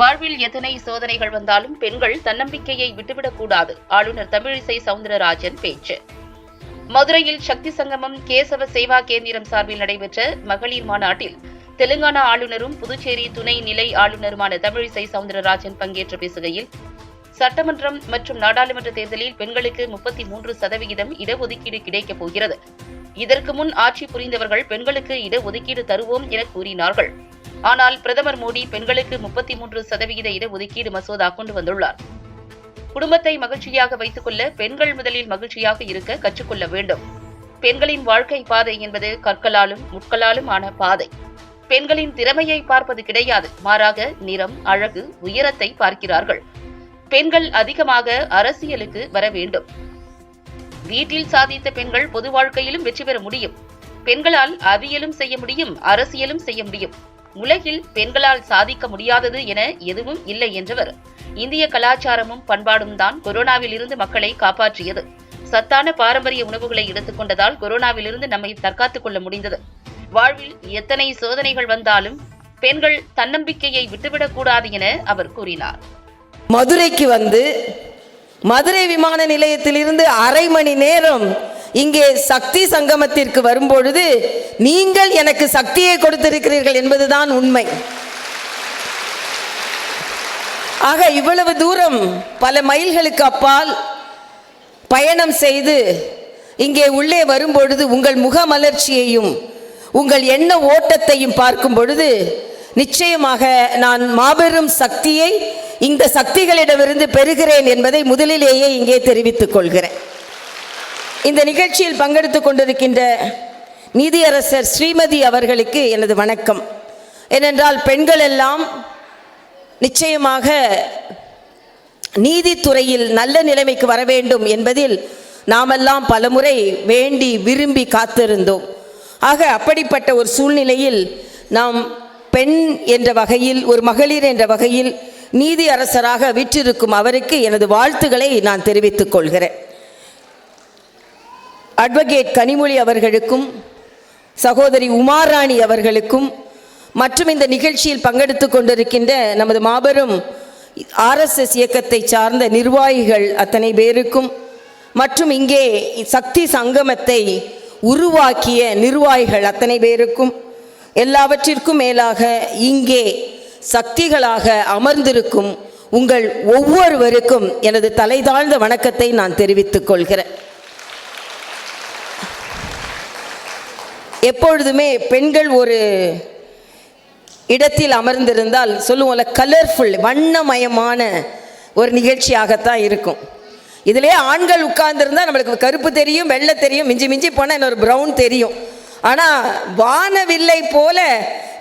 வாழ்வில் எத்தனை சோதனைகள் வந்தாலும் பெண்கள் தன்னம்பிக்கையை விட்டுவிடக்கூடாது. ஆளுநர் தமிழிசை சவுந்தரராஜன் பேச்சு. மதுரையில் சக்தி சங்கமம் கேசவ சேவா கேந்திரம் சார்பில் நடைபெற்ற மகளிர் மாநாட்டில் தெலுங்கானா ஆளுநரும் புதுச்சேரி துணை நிலை ஆளுநருமான தமிழிசை சவுந்தரராஜன் பங்கேற்று பேசுகையில் சட்டமன்றம் மற்றும் நாடாளுமன்ற தேர்தலில் பெண்களுக்கு முப்பத்தி மூன்று சதவிகிதம் இடஒதுக்கீடு கிடைக்கப் போகிறது. இதற்கு முன் ஆட்சி புரிந்தவர்கள் பெண்களுக்கு இடஒதுக்கீடு தருவோம் என கூறினார்கள். ஆனால் பிரதமர் மோடி பெண்களுக்கு முப்பத்தி மூன்று சதவிகித இடஒதுக்கீடு மசோதா கொண்டு வந்துள்ளார். குடும்பத்தை மகிழ்ச்சியாக வைத்துக் கொள்ள பெண்கள் முதலில் மகிழ்ச்சியாக இருக்க கற்றுக்கொள்ள வேண்டும். பெண்களின் வாழ்க்கை பாதை என்பது கற்களாலும் முட்களாலும் ஆன பாதை. பெண்களின் திறமையை பார்ப்பது கிடையாது. மாறாக நிறம் அழகு உயரத்தை பார்க்கிறார்கள். பெண்கள் அதிகமாக அரசியலுக்கு வர வேண்டும். வீட்டில் சாதித்த பெண்கள் பொது வாழ்க்கையிலும் வெற்றி பெற முடியும். பெண்களால் அவியலும் செய்ய முடியும் அரசியலும் செய்ய முடியும். உலகில் பெண்களால் சாதிக்க முடியாதது என எதுவும் இல்லை என்றவர். இந்திய கலாச்சாரமும் பண்பாடும் தான் கொரோனாவில் இருந்து மக்களை காப்பாற்றியது. சத்தான பாரம்பரிய உணவுகளை எடுத்துக்கொண்டதால் கொரோனாவிலிருந்து நம்மை தற்காத்துக் கொள்ள முடிந்தது. வாழ்வில் எத்தனை சோதனைகள் வந்தாலும் பெண்கள் தன்னம்பிக்கையை விட்டுவிடக்கூடாது என அவர் கூறினார். மதுரைக்கு வந்து மதுரை விமான நிலையத்திலிருந்து அரை மணி நேரம் இங்கே சக்தி சங்கமத்திற்கு வரும்பொழுது நீங்கள் எனக்கு சக்தியை கொடுத்திருக்கிறீர்கள் என்பதுதான் உண்மை. ஆக இவ்வளவு தூரம் பல மைல்களுக்கு அப்பால் பயணம் செய்து இங்கே உள்ளே வரும்பொழுது உங்கள் முகமலர்ச்சியையும் உங்கள் எண்ண ஓட்டத்தையும் பார்க்கும் பொழுது நிச்சயமாக நான் மாபெரும் சக்தியை இந்த சக்திகளிடமிருந்து பெறுகிறேன் என்பதை முதலிலேயே இங்கே தெரிவித்துக் கொள்கிறேன். இந்த நிகழ்ச்சியில் பங்கெடுத்துக் கொண்டிருக்கின்ற நீதியரசர் ஸ்ரீமதி அவர்களுக்கு எனது வணக்கம். ஏனென்றால் பெண்கள் எல்லாம் நிச்சயமாக நீதித்துறையில் நல்ல நிலைமைக்கு வர வேண்டும் என்பதில் நாமெல்லாம் பலமுறை வேண்டி விரும்பி காத்திருந்தோம். ஆக அப்படிப்பட்ட ஒரு சூழ்நிலையில் நாம் பெண் என்ற வகையில் ஒரு மகளிர் என்ற வகையில் நீதி அரசராக விற்றிருக்கும் அவருக்கு எனது வாழ்த்துக்களை நான் தெரிவித்துக் கொள்கிறேன். அட்வொகேட் கனிமொழி அவர்களுக்கும் சகோதரி உமாராணி அவர்களுக்கும் மற்றும் இந்த நிகழ்ச்சியில் பங்கெடுத்து கொண்டிருக்கின்ற நமது மாபெரும் ஆர்எஸ்எஸ் இயக்கத்தை சார்ந்த நிர்வாகிகள் அத்தனை பேருக்கும் மற்றும் இங்கே சக்தி சங்கமத்தை உருவாக்கிய நிர்வாகிகள் அத்தனை பேருக்கும் எல்லாவற்றிற்கும் மேலாக இங்கே சக்திகளாக அமர்ந்திருக்கும் உங்கள் ஒவ்வொருவருக்கும் எனது தலைதாழ்ந்த வணக்கத்தை நான் தெரிவித்துக் கொள்கிறேன். எப்பொழுதுமே பெண்கள் ஒரு இடத்தில் அமர்ந்திருந்தால் சொல்லுவோம்ல கலர்ஃபுல் வண்ணமயமான ஒரு நிகழ்ச்சியாகத்தான் இருக்கும். இதிலே ஆண்கள் உட்கார்ந்துருந்தால் நம்மளுக்கு கருப்பு தெரியும் வெள்ளை தெரியும் மிஞ்சி மிஞ்சி போனால் இன்னொரு ப்ரௌன் தெரியும். ஆனால் வானவில்லை போல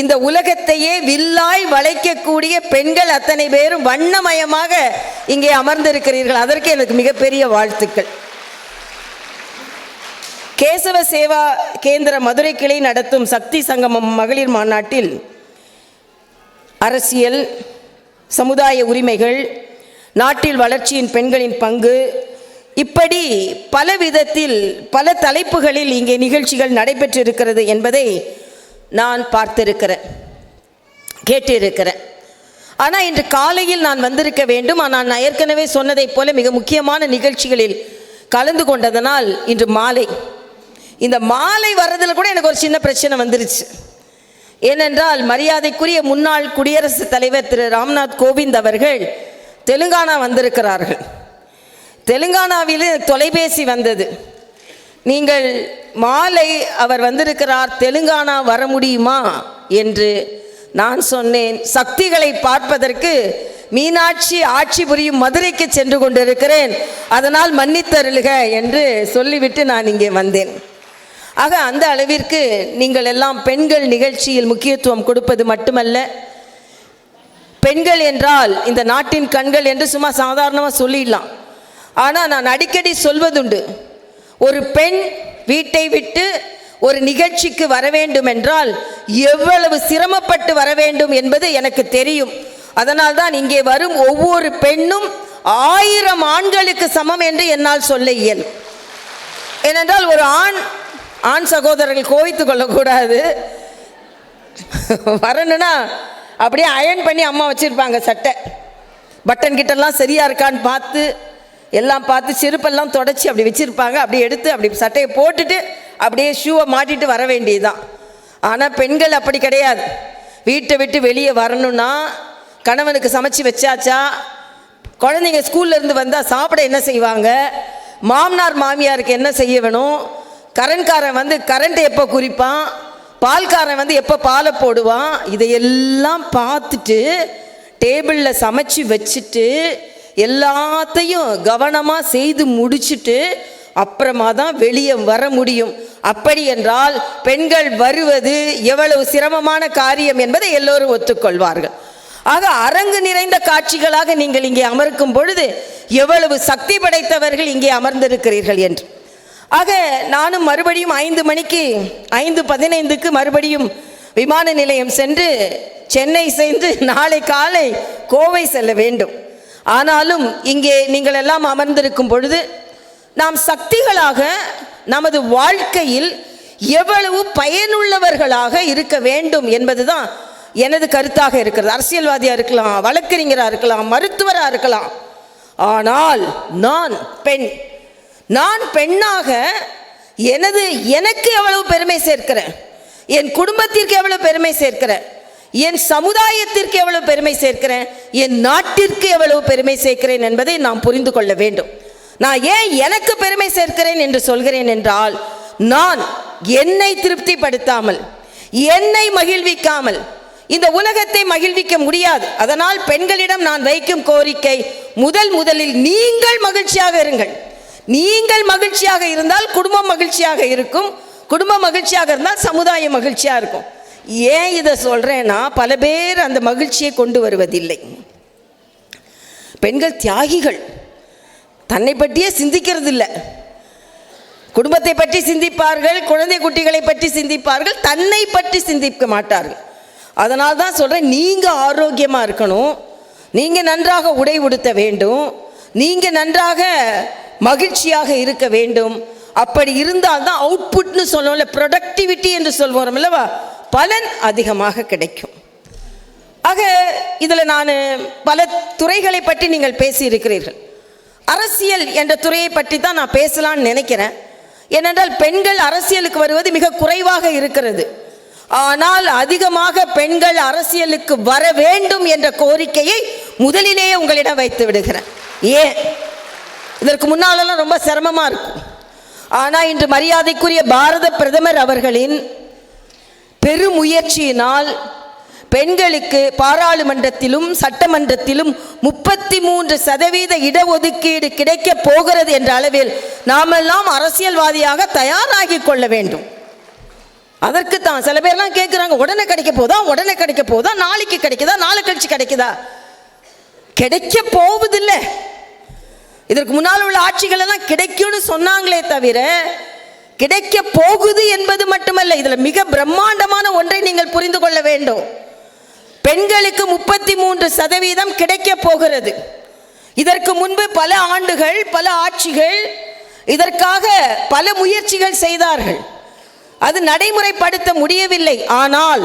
இந்த உலகத்தையே வில்லாய் வளைக்கக்கூடிய பெண்கள் அத்தனை பேரும் வண்ணமயமாக இங்கே அமர்ந்திருக்கிறீர்கள். அதற்கு எனக்கு மிகப்பெரிய வாழ்த்துக்கள். கேசவ சேவா கேந்திர மதுரை கிளை நடத்தும் சக்தி சங்கமம் மகளிர் மாநாட்டில் அரசியல் சமுதாய உரிமைகள் நாட்டில் வளர்ச்சியின் பெண்களின் பங்கு இப்படி பல விதத்தில் பல தலைப்புகளில் இங்கே நிகழ்ச்சிகள் நடைபெற்றிருக்கிறது என்பதை நான் பார்த்திருக்கிறேன் கேட்டிருக்கிறேன். ஆனால் இன்று காலையில் நான் வந்திருக்க வேண்டும். ஆனால் நான் ஏற்கனவே சொன்னதைப் போல மிக முக்கியமான நிகழ்ச்சிகளில் கலந்து கொண்டதனால் இன்று மாலை இந்த மாலை வர்றதில் கூட எனக்கு ஒரு சின்ன பிரச்சனை வந்துருச்சு. ஏனென்றால் மரியாதைக்குரிய முன்னாள் குடியரசுத் தலைவர் திரு ராம்நாத் கோவிந்த் அவர்கள் தெலுங்கானா வந்திருக்கிறார்கள். தெலுங்கானாவில் தொலைபேசி வந்தது. நீங்கள் மாலை அவர் வந்திருக்கிறார் தெலுங்கானா வர முடியுமா என்று நான் சொன்னேன். சக்திகளை பார்ப்பதற்கு மீனாட்சி ஆட்சி புரியும் மதுரைக்கு சென்று கொண்டிருக்கிறேன். அதனால் மன்னித்தருளுக என்று சொல்லிவிட்டு நான் இங்கே வந்தேன். ஆக அந்த அளவிற்கு நீங்கள் எல்லாம் பெண்கள் நிகழ்ச்சியில் முக்கியத்துவம் கொடுப்பது மட்டுமல்ல. பெண்கள் என்றால் இந்த நாட்டின் கண்கள் என்று சும்மா சாதாரணமாக சொல்லிடலாம். ஆனால் நான் அடிக்கடி சொல்வதுண்டு ஒரு பெண் வீட்டை விட்டு ஒரு நிகழ்ச்சிக்கு வர வேண்டும் என்றால் எவ்வளவு சிரமப்பட்டு வர வேண்டும் என்பது எனக்கு தெரியும். அதனால் தான் இங்கே வரும் ஒவ்வொரு பெண்ணும் ஆயிரம் ஆண்களுக்கு சமம் என்று என்னால் சொல்ல இயலும். ஏனென்றால் ஒரு ஆண் ஆண் சகோதரர்கள் கோவித்து கொள்ளக்கூடாது. வரணும்னா அப்படியே அயர்ன் பண்ணி அம்மா வச்சுருப்பாங்க சட்டை. பட்டன் கிட்டலாம் சரியாக இருக்கான்னு பார்த்து எல்லாம் பார்த்து செருப்பெல்லாம் தொடச்சி அப்படி வச்சுருப்பாங்க. அப்படி எடுத்து அப்படி சட்டையை போட்டுட்டு அப்படியே ஷூவை மாட்டிட்டு வர வேண்டியதுதான். ஆனால் பெண்கள் அப்படி கிடையாது. வீட்டை விட்டு வெளியே வரணும்னா கணவனுக்கு சமைச்சு வச்சாச்சா? குழந்தைங்க ஸ்கூல்லேருந்து வந்தால் சாப்பிட என்ன செய்வாங்க? மாமனார் மாமியாருக்கு என்ன செய்ய வேணும்? கரண்ட்காரன் வந்து கரண்ட் எப்போ குறிப்பான்? பால்காரன் வந்து எப்போ பாலை போடுவான்? இதையெல்லாம் பார்த்துட்டு டேபிளில் சமைச்சு வச்சுட்டு எல்லாத்தையும் கவனமாக செய்து முடிச்சுட்டு அப்புறமா தான் வெளியே வர முடியும். அப்படி என்றால் பெண்கள் வருவது எவ்வளவு சிரமமான காரியம் என்பதை எல்லோரும் ஒத்துக்கொள்வார்கள். ஆக அரங்கு நிறைந்த காட்சிகளாக நீங்கள் இங்கே அமர்க்கும் பொழுது எவ்வளவு சக்தி படைத்தவர்கள் இங்கே அமர்ந்திருக்கிறீர்கள் என்று. ஆக நானும் மறுபடியும் ஐந்து மணிக்கு ஐந்து பதினைந்துக்கு மறுபடியும் விமான நிலையம் சென்று சென்னை சென்று நாளை காலை கோவை செல்ல வேண்டும். ஆனாலும் இங்கே நீங்கள் எல்லாம் அமர்ந்திருக்கும் பொழுது நாம் சக்திகளாக நமது வாழ்க்கையில் எவ்வளவு பயனுள்ளவர்களாக இருக்க வேண்டும் என்பதுதான் எனது கருத்தாக இருக்கிறது. அரசியல்வாதியாக இருக்கலாம் வழக்கறிஞராக இருக்கலாம் மருத்துவராக இருக்கலாம். ஆனால் நான் பெண். நான் பெண்ணாக எனது எனக்கு எவ்வளவு பெருமை சேர்க்கிறேன்? என் குடும்பத்திற்கு எவ்வளவு பெருமை சேர்க்கிறேன்? என் சமுதாயத்திற்கு எவ்வளவு பெருமை சேர்க்கிறேன்? என் நாட்டிற்கு எவ்வளவு பெருமை சேர்க்கிறேன் என்பதை நாம் புரிந்து கொள்ள வேண்டும். நான் ஏன் எனக்கு பெருமை சேர்க்கிறேன் என்று சொல்கிறேன் என்றால் நான் என்னை திருப்திப்படுத்தாமல் என்னை மகிழ்விக்காமல் இந்த உலகத்தை மகிழ்விக்க முடியாது. அதனால் பெண்களிடம் நான் வைக்கும் கோரிக்கை முதல் முதலில் நீங்கள் மகிழ்ச்சியாக இருங்கள். நீங்கள் மகிழ்ச்சியாக இருந்தால் குடும்பம் மகிழ்ச்சியாக இருக்கும். குடும்பம் மகிழ்ச்சியாக இருந்தால் சமுதாயம் மகிழ்ச்சியாக இருக்கும். ஏன் இதை சொல்கிறேன்னா பல பேர் அந்த மகிழ்ச்சியை கொண்டு வருவதில்லை. பெண்கள் தியாகிகள். தன்னை பற்றியே சிந்திக்கிறது இல்லை குடும்பத்தை பற்றி சிந்திப்பார்கள் குழந்தை குட்டிகளை பற்றி சிந்திப்பார்கள் தன்னை பற்றி சிந்திக்க மாட்டார்கள். அதனால் தான் சொல்கிறேன் நீங்கள் ஆரோக்கியமாக இருக்கணும். நீங்கள் நன்றாக உடை உடுத்த வேண்டும். நீங்கள் நன்றாக மகிழ்ச்சியாக இருக்க வேண்டும். அப்படி இருந்தால் தான் அவுட்புட்னு சொல்லுவோம்ல ப்ரொடக்டிவிட்டி என்று சொல்வோம் அல்லவா? பலன் அதிகமாக கிடைக்கும். ஆக இதில் நான் பல துறைகளை பற்றி நீங்கள் பேசியிருக்கிறீர்கள். அரசியல் என்ற துறையை பற்றி தான் நான் பேசலான்னு நினைக்கிறேன். ஏனென்றால் பெண்கள் அரசியலுக்கு வருவது மிக குறைவாக இருக்கிறது. ஆனால் அதிகமாக பெண்கள் அரசியலுக்கு வர வேண்டும் என்ற கோரிக்கையை முதலிலேயே உங்களிடம் வைத்து விடுகிறேன். ஏன்? இதற்கு முன்னாலெல்லாம் ரொம்ப சிரமமாக இருக்கும். ஆனால் இன்று மரியாதைக்குரிய பாரத பிரதமர் அவர்களின் பெருமுயற்சியினால் பெண்களுக்கு பாராளுமன்றத்திலும் சட்டமன்றத்திலும் முப்பத்தி மூன்று சதவீத இடஒதுக்கீடு கிடைக்க போகிறது என்ற அளவில் நாமெல்லாம் அரசியல்வாதியாக தயாராகி கொள்ள வேண்டும். அதற்கு தான் சில பேர்லாம் கேட்குறாங்க உடனே கிடைக்க போதா? உடனே கிடைக்க போதா? நாளைக்கு கிடைக்குதா? நாளை கழிச்சு கிடைக்குதா? கிடைக்க போவதில்லை. இதற்கு முன்னால் உள்ள ஆட்சிகள் எல்லாம் கிடைக்கும்னு சொன்னாங்களே தவிர கிடைக்க போகுது என்பது மட்டுமல்ல இதில் மிக பிரம்மாண்டமான ஒன்றை நீங்கள் புரிந்து கொள்ள வேண்டும். பெண்களுக்கு முப்பத்தி மூன்று சதவீதம் கிடைக்க போகிறது. இதற்கு முன்பு பல ஆண்டுகள் பல ஆட்சிகள் இதற்காக பல முயற்சிகள் செய்தார்கள். அது நடைமுறைப்படுத்த முடியவில்லை. ஆனால்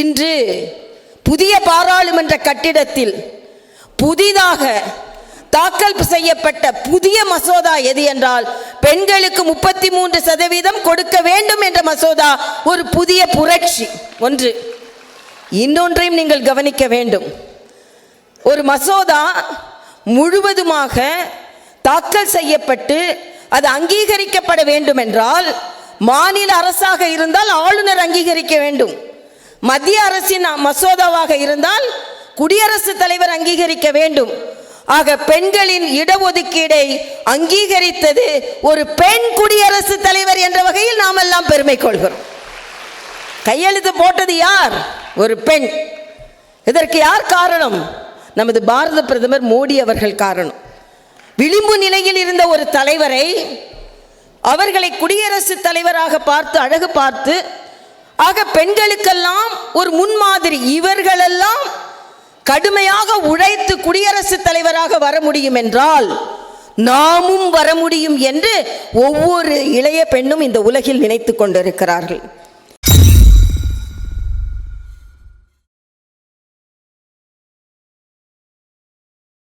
இன்று புதிய பாராளுமன்ற கட்டிடத்தில் புதிதாக தாக்கல் செய்யப்பட்ட புதிய மசோதா எது என்றால் பெண்களுக்கு முப்பத்தி மூன்று சதவீதம் கொடுக்க வேண்டும் என்ற மசோதா ஒரு புதிய புரட்சி ஒன்று. இன்னொன்றையும் நீங்கள் கவனிக்க வேண்டும். ஒரு மசோதா முழுவதுமாக தாக்கல் செய்யப்பட்டு அது அங்கீகரிக்கப்பட வேண்டும் என்றால் மாநில அரசாக இருந்தால் ஆளுநர் அங்கீகரிக்க வேண்டும். மத்திய அரசின் மசோதாவாக இருந்தால் குடியரசுத் தலைவர் அங்கீகரிக்க வேண்டும். ஆக பெண்களின் இடஒதுக்கீடை அங்கீகரித்தது ஒரு பெண் குடியரசுத் தலைவர் என்ற வகையில் நாம் எல்லாம் பெருமை கொள்கிறோம். கையெழுத்து போட்டது யார்? ஒரு பெண். இதற்கு யார் காரணம்? நமது பாரத பிரதமர் மோடி அவர்கள் காரணம். விளிம்பு நிலையில் இருந்த ஒரு தலைவரை அவர்களை குடியரசுத் தலைவராக பார்த்து அழகு பார்த்து ஆக பெண்களுக்கெல்லாம் ஒரு முன்மாதிரி இவர்களெல்லாம் கடுமையாக உழைத்து குடியரசுத் தலைவராக வர முடியும் என்றால் நாமும் வர முடியும் என்று ஒவ்வொரு இளைய பெண்ணும் இந்த உலகில் நினைத்து கொண்டிருக்கிறார்கள்.